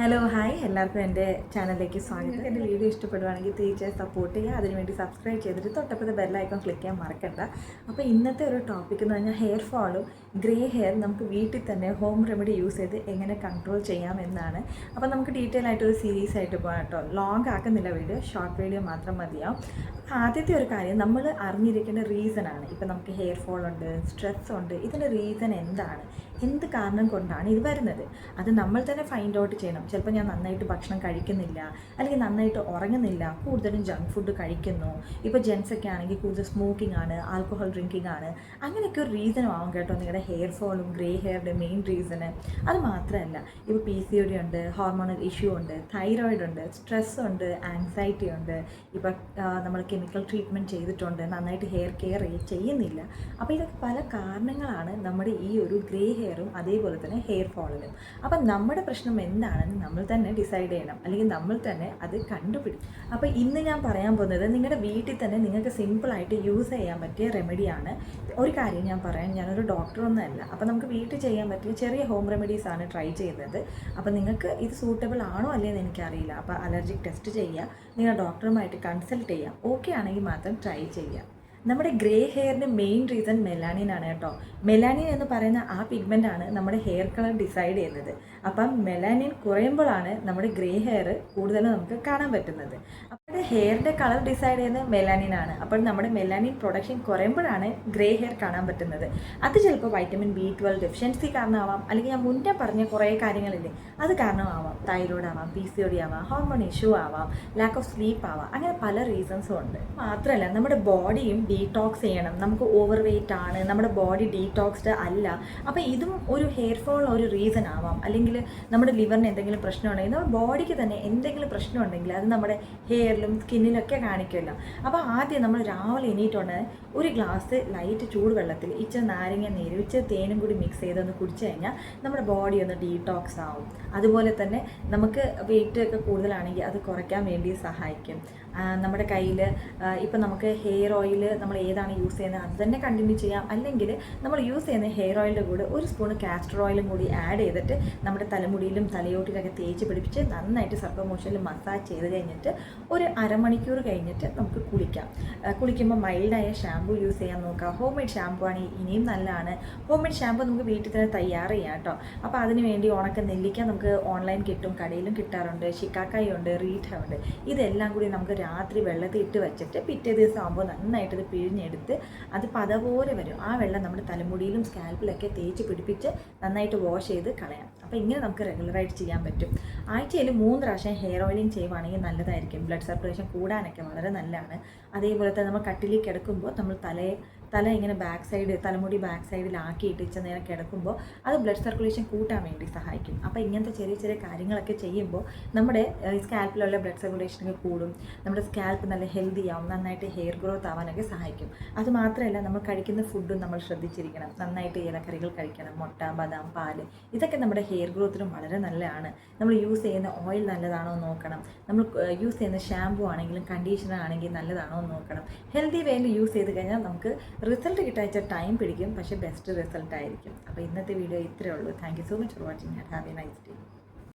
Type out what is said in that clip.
Hello hi എല്ലാവർക്കും എന്റെ ചാനലിലേക്ക് സ്വാഗതം. എന്റെ വീഡിയോ ഇഷ്ടപ്പെടുവാണെങ്കിൽ തീർച്ചയായും സപ്പോർട്ട് ചെയ്യുക. അതിനുവേണ്ടി സബ്സ്ക്രൈബ് ചെയ്തിട്ട് തൊട്ടപ്പുറത്തെ ബെല്ലൈക്കോൺ ക്ലിക്ക് ചെയ്യാൻ മറക്കണ്ട. അപ്പോൾ ഇന്നത്തെ ഒരു ടോപ്പിക് എന്ന് പറഞ്ഞാൽ ഹെയർ ഫോളും ഗ്രേ ഹെയർ നമുക്ക് വീട്ടിൽ തന്നെ ഹോം റെമഡി യൂസ് ചെയ്ത് എങ്ങനെ കൺട്രോൾ ചെയ്യാം എന്നാണ്. അപ്പോൾ നമുക്ക് ഡീറ്റെയിൽ ആയിട്ടൊരു സീരീസ് ആയിട്ട് പോകാം കേട്ടോ. ലോങ് ആക്കുന്നില്ല വീഡിയോ ഷോർട്ട് വീഡിയോ മാത്രം മതിയാവും. ആദ്യത്തെ ഒരു കാര്യം നമ്മൾ അറിഞ്ഞിരിക്കേണ്ട റീസണാണ് ഇപ്പോൾ നമുക്ക് ഹെയർ ഫോൾ ഉണ്ട് സ്ട്രെസ് ഉണ്ട്. ഇതിന്റെ റീസൺ എന്താണ്? എന്ത് കാരണം കൊണ്ടാണ് ഇത് വരുന്നത്? അത് നമ്മൾ തന്നെ ഫൈൻഡ് ഔട്ട് ചെയ്യണം. ചിലപ്പോൾ ഞാൻ നന്നായിട്ട് ഭക്ഷണം കഴിക്കുന്നില്ല അല്ലെങ്കിൽ നന്നായിട്ട് ഉറങ്ങുന്നില്ല കൂടുതലും ജങ്ക് ഫുഡ് കഴിക്കുന്നു. ഇപ്പോൾ ജെൻസ് ഒക്കെ ആണെങ്കിൽ കൂടുതൽ സ്മോക്കിംഗ് ആണ് ആൽക്കഹോൾ ഡ്രിങ്കിങ് ആണ്. അങ്ങനെയൊക്കെ ഒരു റീസണും ആവും കേട്ടോ നിങ്ങളുടെ ഹെയർ ഫോളും ഗ്രേ ഹെയറുടെ മെയിൻ റീസണ് അത് മാത്രമല്ല ഇപ്പോൾ പി സി ഒ ഡി ഉണ്ട് ഹോർമോണൽ ഇഷ്യൂ ഉണ്ട് തൈറോയിഡ് ഉണ്ട് സ്ട്രെസ് ഉണ്ട് ആൻസൈറ്റി ഉണ്ട്. ഇപ്പോൾ നമ്മൾ കെമിക്കൽ ട്രീറ്റ്മെന്റ് ചെയ്തിട്ടുണ്ട് നന്നായിട്ട് ഹെയർ കെയർ ചെയ്യുന്നില്ല. അപ്പോൾ ഇതൊക്കെ പല കാരണങ്ങളാണ് നമ്മുടെ ഈ ഒരു ഗ്രേ ഹെയറും അതേപോലെ തന്നെ ഹെയർ ഫോളിനും അപ്പം നമ്മുടെ പ്രശ്നം എന്താണെന്ന് നമ്മൾ തന്നെ ഡിസൈഡ് ചെയ്യണം. അല്ലെങ്കിൽ നമ്മൾ തന്നെ അത് കണ്ടുപിടിക്കും അപ്പോൾ ഇന്ന് ഞാൻ പറയാൻ പോകുന്നത് നിങ്ങളുടെ വീട്ടിൽ തന്നെ നിങ്ങൾക്ക് സിമ്പിളായിട്ട് യൂസ് ചെയ്യാൻ പറ്റിയ റെമഡിയാണ് ഒരു കാര്യം ഞാൻ പറയാം. ഞാനൊരു ഡോക്ടറൊന്നും അല്ല. അപ്പോൾ നമുക്ക് വീട്ടിൽ ചെയ്യാൻ പറ്റിയ ചെറിയ ഹോം റെമഡീസ് ആണ് ട്രൈ ചെയ്യുന്നത്. അപ്പോൾ നിങ്ങൾക്ക് ഇത് സൂട്ടബിൾ ആണോ അല്ലേന്ന് എനിക്കറിയില്ല. അപ്പോൾ അലർജിക് ടെസ്റ്റ് ചെയ്യുക. നിങ്ങൾ ഡോക്ടറുമായിട്ട് കൺസൾട്ട് ചെയ്യുക. ഓക്കെ ആണെങ്കിൽ മാത്രം ട്രൈ ചെയ്യുക. നമ്മുടെ ഗ്രേ ഹെയറിന്റെ മെയിൻ റീസൺ മെലാനിൻ ആണ് കേട്ടോ. മെലാനിൻ എന്ന് പറയുന്ന ആ പിഗ്മെന്റ് ആണ് നമ്മുടെ ഹെയർ കളർ ഡിസൈഡ് ചെയ്യുന്നത്. അപ്പം മെലാനിൻ കുറയുമ്പോഴാണ് നമ്മുടെ ഗ്രേ ഹെയർ കൂടുതലും നമുക്ക് കാണാൻ പറ്റുന്നത്. ഹെയറിന്റെ കളർ ഡിസൈഡ് ചെയ്യുന്നത് മെലാനിൻ ആണ്. അപ്പോൾ നമ്മുടെ മെലാനിൻ പ്രൊഡക്ഷൻ കുറയുമ്പോഴാണ് ഗ്രേ ഹെയർ കാണാൻ പറ്റുന്നത്. അത് ചിലപ്പോൾ വൈറ്റമിൻ ബി ട്വൽവ് ഡെഫിഷ്യൻസി കാരണമാവാം അല്ലെങ്കിൽ ഞാൻ മുന്നേ പറഞ്ഞ കുറേ കാര്യങ്ങളില്ലേ അത് കാരണമാവാം. തൈറോയ്ഡ് ആവാം പി സി ഒ ഡി ആവാം ഹോർമോൺ ഇഷ്യൂ ആവാം ലാക്ക് ഓഫ് സ്ലീപ്പ് ആവാം അങ്ങനെ പല റീസൺസും ഉണ്ട്. മാത്രമല്ല നമ്മുടെ ബോഡിയും ഡീടോക്സ് ചെയ്യണം. നമുക്ക് ഓവർ വെയിറ്റ് ആണ് നമ്മുടെ ബോഡി ഡീടോക്സ്ഡ് അല്ല. അപ്പോൾ ഇതും ഒരു ഹെയർ ഫോൾ ഒരു റീസൺ ആവാം. അല്ലെങ്കിൽ നമ്മുടെ ലിവറിന് എന്തെങ്കിലും പ്രശ്നമുണ്ടെങ്കിൽ നമ്മുടെ ബോഡിക്ക് തന്നെ എന്തെങ്കിലും പ്രശ്നമുണ്ടെങ്കിൽ അത് നമ്മുടെ ഹെയറിലും സ്കിന്നിലൊക്കെ കാണിക്കുമല്ലോ. അപ്പോൾ ആദ്യം നമ്മൾ രാവിലെ എണീറ്റുണ്ടെങ്കിൽ ഒരു ഗ്ലാസ് ലൈറ്റ് ചൂടുവെള്ളത്തിൽ ഇച്ചിരി നാരങ്ങ നീര് ഇച്ചിരി തേനും കൂടി മിക്സ് ചെയ്തൊന്ന് കുടിച്ചു കഴിഞ്ഞാൽ നമ്മുടെ ബോഡി ഒന്ന് ഡീടോക്സ് ആവും. അതുപോലെ തന്നെ നമുക്ക് വെയിറ്റ് ഒക്കെ കൂടുതലാണെങ്കിൽ അത് കുറയ്ക്കാൻ വേണ്ടി സഹായിക്കും. നമ്മുടെ കയ്യിൽ ഇപ്പം നമുക്ക് ഹെയർ ഓയിൽ നമ്മൾ ഏതാണ് യൂസ് ചെയ്യുന്നത് അത് തന്നെ കണ്ടിന്യൂ ചെയ്യാം. അല്ലെങ്കിൽ നമ്മൾ യൂസ് ചെയ്യുന്ന ഹെയർ ഓയിലിന്റെ കൂടെ ഒരു സ്പൂൺ കാസ്റ്റർ ഓയിലും കൂടി ആഡ് ചെയ്തിട്ട് നമ്മുടെ തലമുടിയിലും തലയോട്ടിലൊക്കെ തേച്ച് പിടിപ്പിച്ച് നന്നായിട്ട് സർപ്പ മോഷനിൽ മസാജ് ചെയ്ത് കഴിഞ്ഞിട്ട് ഒരു അരമണിക്കൂർ കഴിഞ്ഞിട്ട് നമുക്ക് കുളിക്കാം. കുളിക്കുമ്പോൾ മൈൽഡായ ഷാമ്പു യൂസ് ചെയ്യാൻ നോക്കുക. ഹോം മെയ്ഡ് ഷാമ്പു ആണ് ഇനിയും നല്ലതാണ്. ഹോം മെയ്ഡ് ഷാമ്പു നമുക്ക് വീട്ടിൽ തന്നെ തയ്യാർ ചെയ്യാം കേട്ടോ. അപ്പോൾ അതിന് വേണ്ടി ഉണക്ക നെല്ലിക്ക നമുക്ക് ഓൺലൈൻ കിട്ടും. കടയിലും കിട്ടാറുണ്ട്. ഷിക്കാക്കായി ഉണ്ട് റീഠ ഉണ്ട്. ഇതെല്ലാം കൂടി നമുക്ക് രാത്രി വെള്ളത്തിൽ ഇട്ട് വെച്ചിട്ട് പിറ്റേ ദിവസം ആകുമ്പോൾ നന്നായിട്ട് പിഴിഞ്ഞെടുത്ത് അത് പതപോലെ വരും. ആ വെള്ളം നമ്മുടെ തലമുടിയിലും സ്കാൽപ്പിലൊക്കെ തേച്ച് പിടിപ്പിച്ച് നന്നായിട്ട് വാഷ് ചെയ്ത് കളയാം. അപ്പോൾ ഇങ്ങനെ നമുക്ക് റെഗുലറായിട്ട് ചെയ്യാൻ പറ്റും. ആഴ്ചയിൽ മൂന്ന് പ്രാവശ്യം ഹെയർ ഓയിലിംഗ് ചെയ്യുവാണെങ്കിൽ നല്ലതായിരിക്കും. ബ്ലഡ് സർക്കുലേഷൻ കൂടാനൊക്കെ വളരെ നല്ലതാണ്. അതേപോലെ തന്നെ നമ്മൾ കട്ടിലേക്ക് കിടക്കുമ്പോൾ നമ്മൾ തലയെ തല ഇങ്ങനെ ബാക്ക് സൈഡ് തലമുടി ബാക്ക് സൈഡിലാക്കിയിട്ട് ഇച്ച നേരം കിടക്കുമ്പോൾ അത് ബ്ലഡ് സർക്കുലേഷൻ കൂട്ടാൻ വേണ്ടി സഹായിക്കും. അപ്പോൾ ഇങ്ങനത്തെ ചെറിയ ചെറിയ കാര്യങ്ങളൊക്കെ ചെയ്യുമ്പോൾ നമ്മുടെ സ്കാൽപ്പിലുള്ള ബ്ലഡ് സർക്കുലേഷനൊക്കെ കൂടും. നമ്മുടെ സ്കാൽപ്പ് നല്ല ഹെൽത്തി ആവും. നന്നായിട്ട് ഹെയർ ഗ്രോത്ത് ആവാനൊക്കെ സഹായിക്കും. അതുമാത്രമല്ല നമ്മൾ കഴിക്കുന്ന ഫുഡും നമ്മൾ ശ്രദ്ധിച്ചിരിക്കണം. നന്നായിട്ട് ഇലക്കറികൾ കഴിക്കണം. മുട്ട ബദാം പാൽ ഇതൊക്കെ നമ്മുടെ ഹെയർ ഗ്രോത്തിനും വളരെ നല്ലതാണ്. നമ്മൾ യൂസ് ചെയ്യുന്ന ഓയിൽ നല്ലതാണോ എന്ന് നോക്കണം. നമ്മൾ യൂസ് ചെയ്യുന്ന ഷാമ്പു ആണെങ്കിലും കണ്ടീഷണർ ആണെങ്കിലും നല്ലതാണോ എന്ന് നോക്കണം. ഹെൽത്തി വേയിൽ യൂസ് ചെയ്ത് കഴിഞ്ഞാൽ നമുക്ക് റിസൾട്ട് കിട്ടാച്ച ടൈം പിടിക്കും പക്ഷേ ബെസ്റ്റ് റിസൾട്ട് ആയിരിക്കും. അപ്പോൾ ഇന്നത്തെ വീഡിയോ ഇത്രയേ ഉള്ളൂ. Thank you so much for watching have a nice day